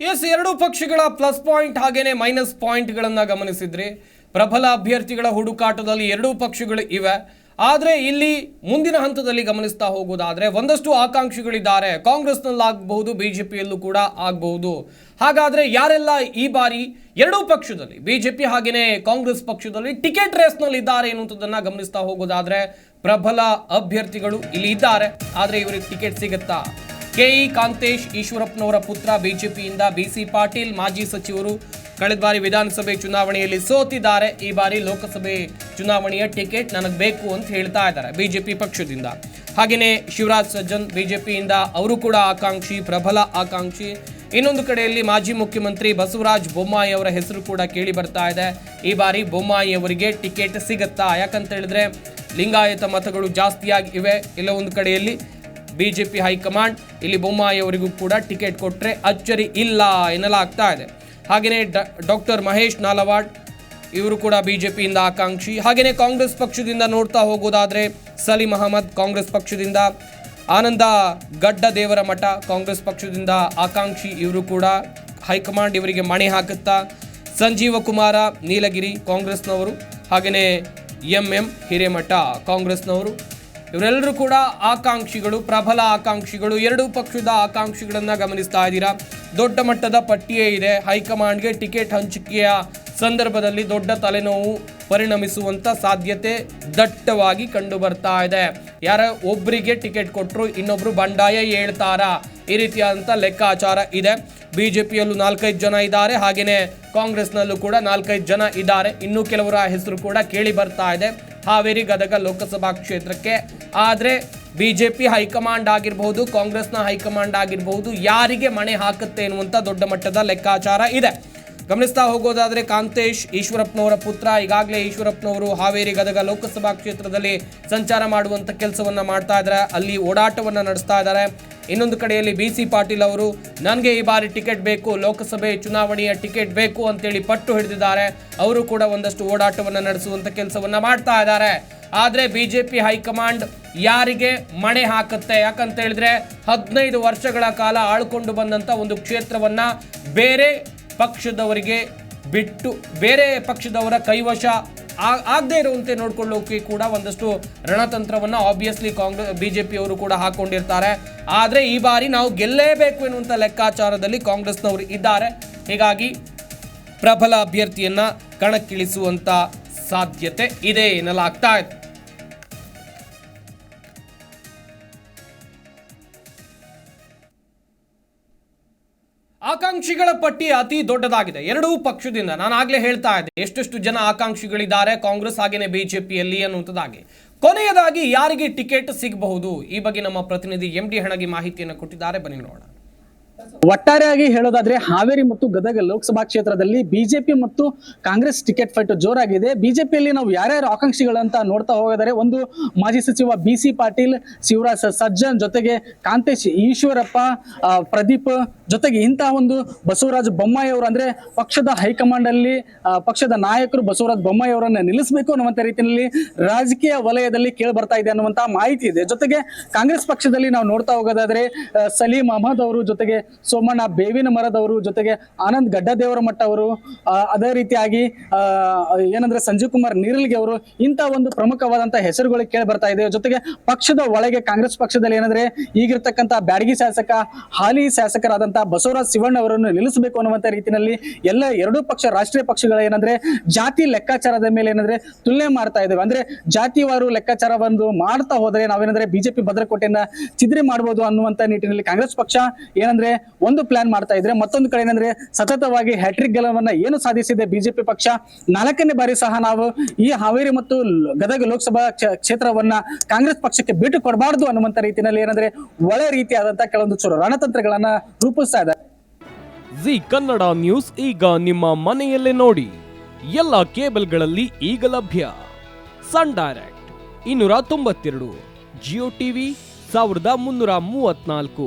S ಎರಡು ಪಕ್ಷಗಳ plus point ಹಾಗೇನೆ ಮೈನಸ್ ಪಾಯಿಂಟ್ಗಳನ್ನು ಗಮನಿಸಿದ್ರಿ. ಪ್ರಬಲ ಅಭ್ಯರ್ಥಿಗಳ ಹುಡುಕಾಟದಲ್ಲಿ ಎರಡೂ ಪಕ್ಷಗಳು ಇವೆ. ಆದರೆ ಇಲ್ಲಿ ಮುಂದಿನ ಹಂತದಲ್ಲಿ ಗಮನಿಸ್ತಾ ಹೋಗೋದಾದ್ರೆ ಒಂದಷ್ಟು ಆಕಾಂಕ್ಷಿಗಳಿದ್ದಾರೆ. ಕಾಂಗ್ರೆಸ್ನಲ್ಲಾಗಬಹುದು, ಬಿಜೆಪಿಯಲ್ಲೂ ಕೂಡ ಆಗಬಹುದು. ಹಾಗಾದ್ರೆ ಯಾರೆಲ್ಲ ಈ ಬಾರಿ ಎರಡೂ ಪಕ್ಷದಲ್ಲಿ, ಬಿಜೆಪಿ ಹಾಗೆಯೇ ಕಾಂಗ್ರೆಸ್ ಪಕ್ಷದಲ್ಲಿ ಟಿಕೆಟ್ ರೇಸ್ನಲ್ಲಿ ಇದ್ದಾರೆ ಎನ್ನುವಂಥದ್ದನ್ನ ಗಮನಿಸ್ತಾ ಹೋಗೋದಾದ್ರೆ ಪ್ರಬಲ ಅಭ್ಯರ್ಥಿಗಳು ಇಲ್ಲಿ ಇದ್ದಾರೆ. ಆದರೆ ಇವರಿಗೆ ಟಿಕೆಟ್ ಸಿಗುತ್ತಾ? ಕೆಇ ಕಾಂತೇಶ್ ಈಶ್ವರಪ್ಪನವರ ಪುತ್ರ ಬಿಜೆಪಿಯಿಂದ ಬಿಸಿ ಪಾಟೀಲ್ ಮಾಜಿ ಸಚಿವರು ಕಳೆದ ಬಾರಿ ವಿಧಾನಸಭೆ ಚುನಾವಣೆಯಲ್ಲಿ ಸೋತಿದ್ದಾರೆ. ಈ ಬಾರಿ ಲೋಕಸಭೆ ಚುನಾವಣೆಯ ಟಿಕೆಟ್ ನನಗೆ ಬೇಕು ಅಂತ ಹೇಳ್ತಾ ಇದ್ದಾರೆ ಬಿಜೆಪಿ ಪಕ್ಷದಿಂದ. ಹಾಗೆಯೇ ಶಿವರಾಜ್ ಸಜ್ಜನ್ ಬಿಜೆಪಿಯಿಂದ ಅವರು ಕೂಡ ಆಕಾಂಕ್ಷಿ, ಪ್ರಬಲ ಆಕಾಂಕ್ಷಿ. ಇನ್ನೊಂದು ಕಡೆಯಲ್ಲಿ ಮಾಜಿ ಮುಖ್ಯಮಂತ್ರಿ ಬಸವರಾಜ ಬೊಮ್ಮಾಯಿ ಅವರ ಹೆಸರು ಕೂಡ ಕೇಳಿ ಬರ್ತಾ ಇದೆ. ಈ ಬಾರಿ ಬೊಮ್ಮಾಯಿ ಅವರಿಗೆ ಟಿಕೆಟ್ ಸಿಗುತ್ತಾ? ಯಾಕಂತ ಹೇಳಿದ್ರೆ ಲಿಂಗಾಯತ ಮತಗಳು ಜಾಸ್ತಿಯಾಗಿ ಇವೆ. ಕಡೆಯಲ್ಲಿ ಬಿಜೆಪಿ ಹೈಕಮಾಂಡ್, ಇಲ್ಲಿ ಬೊಮ್ಮಾಯಿ ಅವರಿಗೂ ಕೂಡ ಟಿಕೆಟ್ ಕೊಟ್ಟರೆ ಅಚ್ಚರಿ ಇಲ್ಲ ಎನ್ನಲಾಗ್ತಾ ಇದೆ. ಹಾಗೆಯೇ ಡಾಕ್ಟರ್ ಮಹೇಶ್ ನಾಲವಾಡ್, ಇವರು ಕೂಡ ಬಿಜೆಪಿಯಿಂದ ಆಕಾಂಕ್ಷಿ. ಹಾಗೆಯೇ ಕಾಂಗ್ರೆಸ್ ಪಕ್ಷದಿಂದ ನೋಡ್ತಾ ಹೋಗೋದಾದರೆ ಸಲೀಂ ಅಹಮದ್ ಕಾಂಗ್ರೆಸ್ ಪಕ್ಷದಿಂದ, ಆನಂದ ಗಡ್ಡ ದೇವರ ಮಠ ಕಾಂಗ್ರೆಸ್ ಪಕ್ಷದಿಂದ ಆಕಾಂಕ್ಷಿ ಇವರು ಕೂಡ ಹೈಕಮಾಂಡ್ ಇವರಿಗೆ ಮಣೆ ಹಾಕುತ್ತಾ, ಸಂಜೀವ ಕುಮಾರ ನೀಲಗಿರಿ ಕಾಂಗ್ರೆಸ್ನವರು, ಹಾಗೆಯೇ ಎಂ ಎಂ ಹಿರೇಮಠ ಕಾಂಗ್ರೆಸ್ನವರು. ಇವರೆಲ್ಲರೂ ಕೂಡ ಆಕಾಂಕ್ಷಿಗಳು, ಪ್ರಬಲ ಆಕಾಂಕ್ಷಿಗಳು, ಎರಡೂ ಪಕ್ಷದ ಆಕಾಂಕ್ಷಿಗಳನ್ನ ಗಮನಿಸ್ತಾ ಇದ್ದೀರಾ? ದೊಡ್ಡ ಮಟ್ಟದ ಪಟ್ಟಿಯೇ ಇದೆ. ಹೈಕಮಾಂಡ್ಗೆ ಟಿಕೆಟ್ ಹಂಚಿಕೆಯ ಸಂದರ್ಭದಲ್ಲಿ ದೊಡ್ಡ ತಲೆನೋವು ಪರಿಣಮಿಸುವಂತ ಸಾಧ್ಯತೆ ದಟ್ಟವಾಗಿ ಕಂಡು ಬರ್ತಾ ಇದೆ. ಯಾರ ಒಬ್ಬರಿಗೆ ಟಿಕೆಟ್ ಕೊಟ್ಟರು ಇನ್ನೊಬ್ರು ಬಂಡಾಯ ಹೇಳ್ತಾರಾ? ಈ ರೀತಿಯಾದಂಥ ಲೆಕ್ಕಾಚಾರ ಇದೆ. ಬಿಜೆಪಿಯಲ್ಲೂ ನಾಲ್ಕೈದು ಜನ ಇದ್ದಾರೆ. ಹಾಗೆಯೇ ಕಾಂಗ್ರೆಸ್ನಲ್ಲೂ ಕೂಡ ನಾಲ್ಕೈದು ಜನ ಇದ್ದಾರೆ. ಇನ್ನೂ ಕೆಲವರ ಹೆಸರು ಕೂಡ ಕೇಳಿ ಬರ್ತಾ ಇದೆ. ಹಾವೇರಿ ಗದಗ ಲೋಕಸಭಾ ಕ್ಷೇತ್ರಕ್ಕೆ. ಆದರೆ ಬಿ ಜೆ ಪಿ ಹೈಕಮಾಂಡ್ ಆಗಿರಬಹುದು, ಕಾಂಗ್ರೆಸ್ನ ಹೈಕಮಾಂಡ್ ಆಗಿರಬಹುದು, ಯಾರಿಗೆ ಮಣೆ ಹಾಕುತ್ತೆ ಎನ್ನುವಂಥ ದೊಡ್ಡ ಮಟ್ಟದ ಲೆಕ್ಕಾಚಾರ ಇದೆ. ಗಮನಿಸ್ತಾ ಹೋಗೋದಾದರೆ ಕಾಂತೇಶ್, ಈಶ್ವರಪ್ಪನವರ ಪುತ್ರ, ಈಗಾಗಲೇ ಈಶ್ವರಪ್ಪನವರು ಹಾವೇರಿ ಗದಗ ಲೋಕಸಭಾ ಕ್ಷೇತ್ರದಲ್ಲಿ ಸಂಚಾರ ಮಾಡುವಂಥ ಕೆಲಸವನ್ನು ಮಾಡ್ತಾ ಇದ್ದಾರೆ. ಅಲ್ಲಿ ಓಡಾಟವನ್ನು ನಡೆಸ್ತಾ ಇದ್ದಾರೆ. ಇನ್ನೊಂದು ಕಡೆಯಲ್ಲಿ ಬಿ ಸಿ ಪಾಟೀಲ್ ಅವರು, ನನಗೆ ಈ ಬಾರಿ ಟಿಕೆಟ್ ಬೇಕು, ಲೋಕಸಭೆ ಚುನಾವಣೆಯ ಟಿಕೆಟ್ ಬೇಕು ಅಂತೇಳಿ ಪಟ್ಟು ಹಿಡಿದಿದ್ದಾರೆ. ಅವರು ಕೂಡ ಒಂದಷ್ಟು ಓಡಾಟವನ್ನು ನಡೆಸುವಂಥ ಕೆಲಸವನ್ನು ಮಾಡ್ತಾ ಇದ್ದಾರೆ. ಆದರೆ ಬಿ ಜೆ ಪಿ ಹೈಕಮಾಂಡ್ ಯಾರಿಗೆ ಮಣೆ ಹಾಕುತ್ತೆ? ಯಾಕಂತ ಹೇಳಿದ್ರೆ ಹದಿನೈದು ವರ್ಷಗಳ ಕಾಲ ಆಳ್ಕೊಂಡು ಬಂದಂತ ಒಂದು ಕ್ಷೇತ್ರವನ್ನ ಬೇರೆ ಪಕ್ಷದವರಿಗೆ ಬಿಟ್ಟು, ಬೇರೆ ಪಕ್ಷದವರ ಕೈವಶ ಆಗದೇ ಇರುವಂತೆ ನೋಡ್ಕೊಳ್ಳೋಕೆ ಕೂಡ ಒಂದಷ್ಟು ರಣತಂತ್ರವನ್ನ ಆಬ್ವಿಯಸ್ಲಿ ಕಾಂಗ್ರೆಸ್ ಬಿಜೆಪಿ ಅವರು ಕೂಡ ಹಾಕೊಂಡಿರ್ತಾರೆ. ಆದ್ರೆ ಈ ಬಾರಿ ನಾವು ಗೆಲ್ಲೇಬೇಕು ಎನ್ನುವಂಥ ಲೆಕ್ಕಾಚಾರದಲ್ಲಿ ಕಾಂಗ್ರೆಸ್ನವರು ಇದ್ದಾರೆ. ಹೀಗಾಗಿ ಪ್ರಬಲ ಅಭ್ಯರ್ಥಿಯನ್ನ ಕಣಕ್ಕಿಳಿಸುವಂಥ ಸಾಧ್ಯತೆ ಇದೆ ಎನ್ನಲಾಗ್ತಾ ಇದೆ. ಆಕಾಂಕ್ಷಿಗಳ ಪಟ್ಟಿ ಅತಿ ದೊಡ್ಡದಾಗಿದೆ. ಎರಡೂ ಪಕ್ಷದಿಂದ ನಾನು ಆಗ್ಲೇ ಹೇಳ್ತಾ ಇದ್ದೆ, ಎಷ್ಟೆಷ್ಟು ಜನ ಆಕಾಂಕ್ಷಿಗಳಿದ್ದಾರೆ, ಕಾಂಗ್ರೆಸ್ ಹಾಗೇನೆ ಬಿಜೆಪಿಯಲ್ಲಿ ಅನ್ನುವಂಥದ್ದಾಗಿ. ಕೊನೆಯದಾಗಿ ಯಾರಿಗೆ ಟಿಕೆಟ್ ಸಿಗಬಹುದು? ಈ ಬಗ್ಗೆ ನಮ್ಮ ಪ್ರತಿನಿಧಿ ಎಂ ಡಿ ಹಣಗಿ ಮಾಹಿತಿಯನ್ನು ಕೊಟ್ಟಿದ್ದಾರೆ. ಬನ್ನಿ ನೋಡೋಣ. ಒಟ್ಟಾರೆಯಾಗಿ ಹೇಳೋದಾದ್ರೆ ಹಾವೇರಿ ಮತ್ತು ಗದಗ ಲೋಕಸಭಾ ಕ್ಷೇತ್ರದಲ್ಲಿ ಬಿಜೆಪಿ ಮತ್ತು ಕಾಂಗ್ರೆಸ್ ಟಿಕೆಟ್ ಫೈಟ್ ಜೋರಾಗಿದೆ. ಬಿಜೆಪಿಯಲ್ಲಿ ನಾವು ಯಾರ್ಯಾರು ಆಕಾಂಕ್ಷಿಗಳಂತ ನೋಡ್ತಾ ಹೋಗಿದರೆ ಒಂದು ಮಾಜಿ ಸಚಿವ ಬಿ ಸಿ ಪಾಟೀಲ್, ಶಿವರಾಜ್ ಸಜ್ಜನ್ ಜೊತೆಗೆ ಕಾಂತೇಶ್, ಈಶ್ವರಪ್ಪ ಪ್ರದೀಪ್ ಜೊತೆಗೆ ಇಂತಹ ಒಂದು ಬಸವರಾಜ ಬೊಮ್ಮಾಯಿ ಅವರು ಅಂದ್ರೆ ಪಕ್ಷದ ಹೈಕಮಾಂಡ್ ಅಲ್ಲಿ ಪಕ್ಷದ ನಾಯಕರು ಬಸವರಾಜ ಬೊಮ್ಮಾಯಿ ಅವರನ್ನ ನಿಲ್ಲಿಸಬೇಕು ಅನ್ನುವಂತ ರೀತಿಯಲ್ಲಿ ರಾಜಕೀಯ ವಲಯದಲ್ಲಿ ಕೇಳಿ ಬರ್ತಾ ಇದೆ ಅನ್ನುವಂತಹ ಮಾಹಿತಿ ಇದೆ. ಜೊತೆಗೆ ಕಾಂಗ್ರೆಸ್ ಪಕ್ಷದಲ್ಲಿ ನಾವು ನೋಡ್ತಾ ಹೋಗೋದಾದ್ರೆ ಸಲೀಂ ಅಹಮದ್ ಅವರು ಜೊತೆಗೆ ಸೋಮಣ್ಣ ಬೇವಿನ ಮರದವರು ಜೊತೆಗೆ ಆನಂದ್ ಗಡ್ಡದೇವರ ಮಠ ಅವರು ಅದೇ ರೀತಿಯಾಗಿ ಏನಂದ್ರೆ ಸಂಜೀವ್ ಕುಮಾರ್ ನೀರಲ್ಗೆ ಅವರು ಇಂಥ ಒಂದು ಪ್ರಮುಖವಾದಂತಹ ಹೆಸರುಗಳು ಕೇಳಿ ಬರ್ತಾ ಇದೆ. ಜೊತೆಗೆ ಪಕ್ಷದ ಒಳಗೆ ಕಾಂಗ್ರೆಸ್ ಪಕ್ಷದಲ್ಲಿ ಏನಂದ್ರೆ ಈಗಿರ್ತಕ್ಕಂಥ ಬ್ಯಾಡಗಿ ಶಾಸಕ, ಹಾಲಿ ಶಾಸಕರಾದಂತಹ ಬಸವರಾಜ್ ಶಿವಣ್ಣ ಅವರನ್ನು ನಿಲ್ಲಿಸಬೇಕು ಅನ್ನುವಂತ ರೀತಿಯಲ್ಲಿ ಎಲ್ಲ ಎರಡೂ ಪಕ್ಷ, ರಾಷ್ಟ್ರೀಯ ಪಕ್ಷಗಳ ಏನಂದ್ರೆ ಜಾತಿ ಲೆಕ್ಕಾಚಾರದ ಮೇಲೆ ಏನಂದ್ರೆ ತುಲನೆ ಮಾಡ್ತಾ ಇದ್ದೇವೆ ಅಂದ್ರೆ ಜಾತಿವಾರು ಲೆಕ್ಕಾಚಾರ ಒಂದು ಮಾಡ್ತಾ ಹೋದ್ರೆ ನಾವೇನಂದ್ರೆ ಬಿಜೆಪಿ ಭದ್ರಕೋಟೆಯನ್ನ ಚಿದ್ರಿ ಮಾಡಬಹುದು ಅನ್ನುವಂತ ನಿಟ್ಟಿನಲ್ಲಿ ಕಾಂಗ್ರೆಸ್ ಪಕ್ಷ ಏನಂದ್ರೆ ಒಂದು ಪ್ಲಾನ್ ಮಾಡ್ತಾ ಇದ್ರೆ ಮತ್ತೊಂದು ಕಡೆ ಏನಂದ್ರೆ ಸತತವಾಗಿ ಹ್ಯಾಟ್ರಿಕ್ ಗೆಲುವನ್ನ ಏನು ಸಾಧಿಸಿದೆ ಬಿಜೆಪಿ ಪಕ್ಷ? ನಾಲ್ಕನೇ ಬಾರಿ ಸಹ ನಾವು ಈ ಹಾವೇರಿ ಮತ್ತು ಗದಗ ಲೋಕಸಭಾ ಕ್ಷ- ಕ್ಷೇತ್ರವನ್ನ ಕಾಂಗ್ರೆಸ್ ಪಕ್ಷಕ್ಕೆ ಬಿಟ್ಟು ಕೊಡಬಾರ್ದು ಅನ್ನುವಂತ ರೀತಿಯಲ್ಲಿ ಏನಂದ್ರೆ ಒಳ್ಳೆ ರೀತಿಯಾದಂತಹ ಕೆಲವೊಂದು ಚೂರು ರಣತಂತ್ರಗಳನ್ನ ರೂಪಿಸ್ತಾ ಇದೆ ಜಿ ಕನ್ನಡ ನ್ಯೂಸ್ ಈಗ ನಿಮ್ಮ ಮನೆಯಲ್ಲೇ ನೋಡಿ. ಎಲ್ಲ ಕೇಬಲ್ಗಳಲ್ಲಿ ಈಗ ಲಭ್ಯ. ಸನ್ ಡೈರೆಕ್ಟ್ ಇನ್ನೂರ ತೊಂಬತ್ತೆರಡು, ಜಿಯೋ ಟಿವಿ ಸಾವಿರದ ಮುನ್ನೂರ ಮೂವತ್ನಾಲ್ಕು